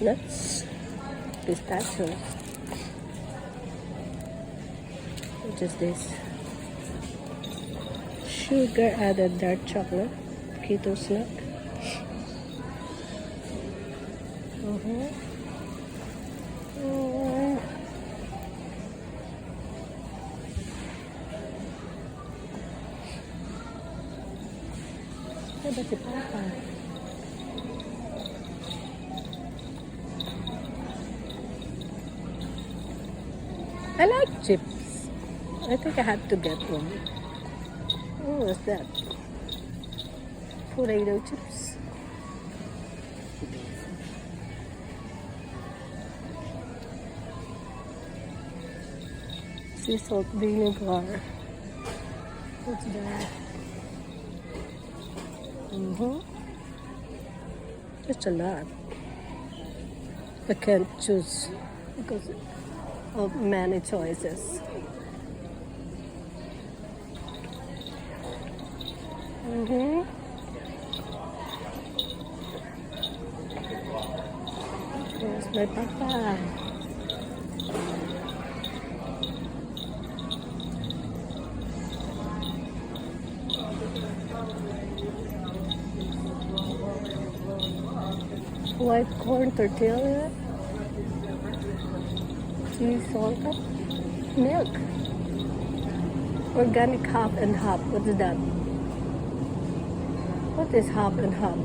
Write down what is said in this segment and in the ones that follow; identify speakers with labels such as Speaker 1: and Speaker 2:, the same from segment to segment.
Speaker 1: nuts, pistachio. What is this? Sugar added dark chocolate, keto snack. Uh, Ano ba si Papa? I like chips. I think I had to get one. Oh, what's that? Potato chips. Sea salt vinegar. What's that? Mm-hmm. It's a lot. I can't choose because of many choices. Mm-hmm. There's my papa. White corn tortilla. Cheese salt. Milk. Organic hop and hop. What is that? What is hop and hop?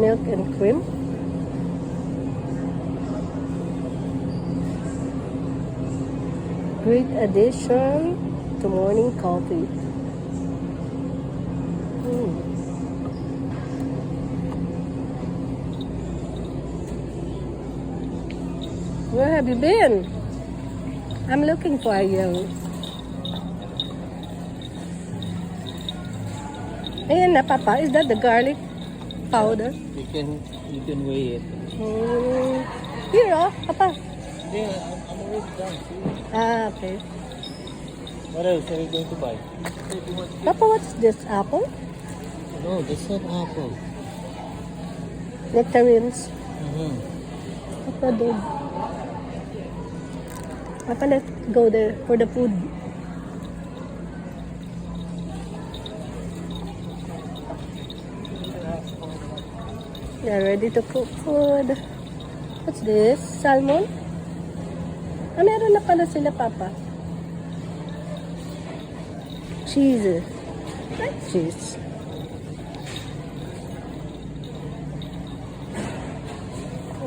Speaker 1: Milk and cream. Great addition to morning coffee. Mm. Where have you been? I'm looking for you. Ayan na, Papa. Is that the garlic powder?
Speaker 2: You can you can weigh it.
Speaker 1: Mm. Here, oh, Papa.
Speaker 2: Yeah, I'm, I'm already done.
Speaker 1: Ah, okay.
Speaker 2: What else are you going to buy?
Speaker 1: Papa, what's this? Apple?
Speaker 2: No, that's not apple.
Speaker 1: Nectarines.
Speaker 2: Mm-hmm.
Speaker 1: Papa, dude. Papa, let's go there for the food. Yeah, ready to cook food. What's this? Salmon? Ah, meron na pala sila, Papa. Cheese. Like cheese.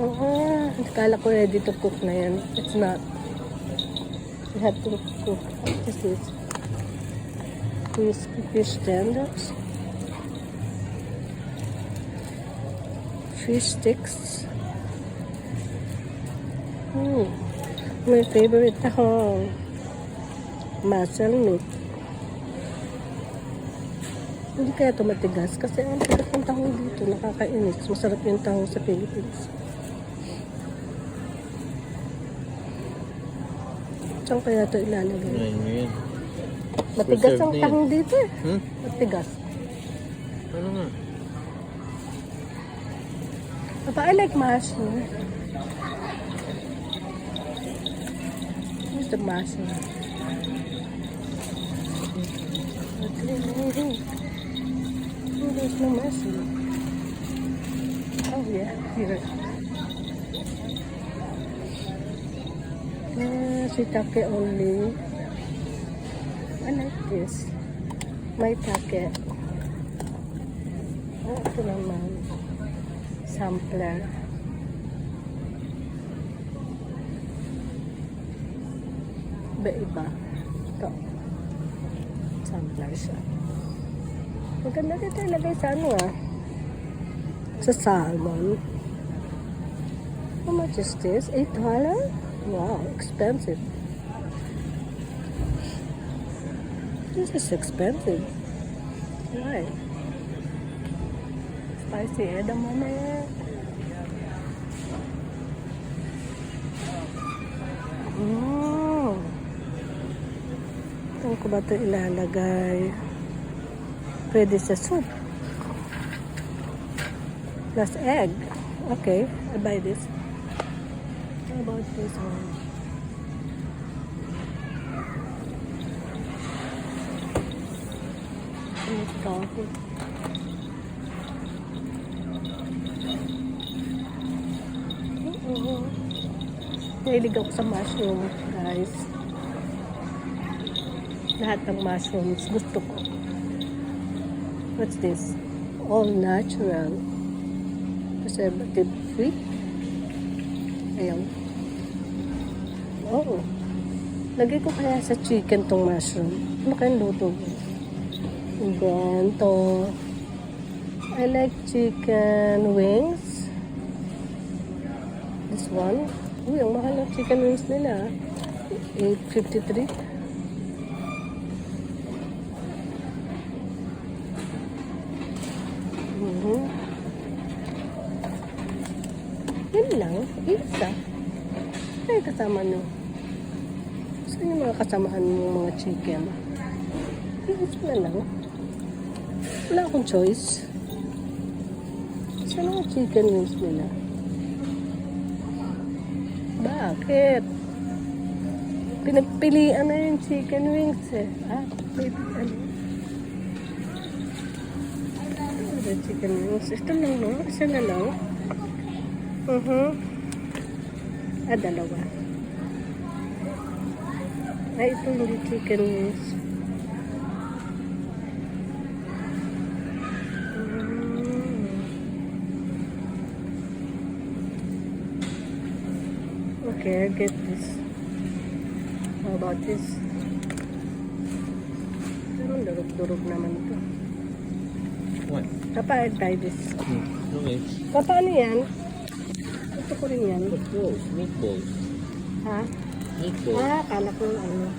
Speaker 1: Oo. Kala ko ready to cook na yan. It's not. You have to cook. What is this? Fish, fish tenders. Fish sticks. Hmm. My favorite tahong. Muscle meat. Hindi kaya ito matigas kasi ang tigas ng dito. Nakakainis. Masarap yung tahong sa Philippines. Saan kaya ito ilalagay?
Speaker 2: Mo yan.
Speaker 1: Matigas ang tahong dito eh.
Speaker 2: Hmm?
Speaker 1: Matigas.
Speaker 2: Ano nga?
Speaker 1: Papa, I like mushroom. Where's the mushroom? Okay. Oh, no mushroom. Oh, yeah, here. Shiitake only. I like this. May take. Ah, ito naman. Sampler. Iba-iba. Ito. Sampler siya. Maganda dito ilagay sa ano ah. Sa salmon. How much is this? $8? Wow, expensive. This is expensive. Why? Spicy edamame. Mm. Saan ko ba ito ilalagay? Pwede sa soup. Plus egg. Okay, I buy this. How about this one? Ito. Oo. Nahilig ako sa mushroom, guys. Lahat ng mushrooms gusto ko. What's this? All natural. Preservative free. Ayan. Oo. Lagay ko kaya sa chicken tong mushroom. Ano kayang luto ko? And then, to I like chicken wings. This one. Uy, ang mahal ng chicken wings nila. ah. 8.53. Mhm. Yun lang. Isa. Ay, kasama nyo. Saan yung mga kasamahan mo mga chicken? Isa na lang. Wala akong choice. Saan ang chicken wings nila? Bakit? Pinagpilian na yung chicken wings eh. Ah, wait, ano? Ano chicken wings? Ito lang no? Isa na lang? Uh-huh. Ah, dalawa. Ay, ito hindi chicken wings. Mm. Okay, I get this. How about this? Pero durog-durog naman ito.
Speaker 2: What?
Speaker 1: Papa, I buy this.
Speaker 2: Hmm. Okay.
Speaker 1: Papa, ano yan? Gusto ko rin yan.
Speaker 2: Meatballs. Meatballs.
Speaker 1: Ha?
Speaker 2: Meatballs.
Speaker 1: Ah, kala ko ano.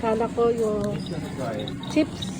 Speaker 1: Kala ko yung chips.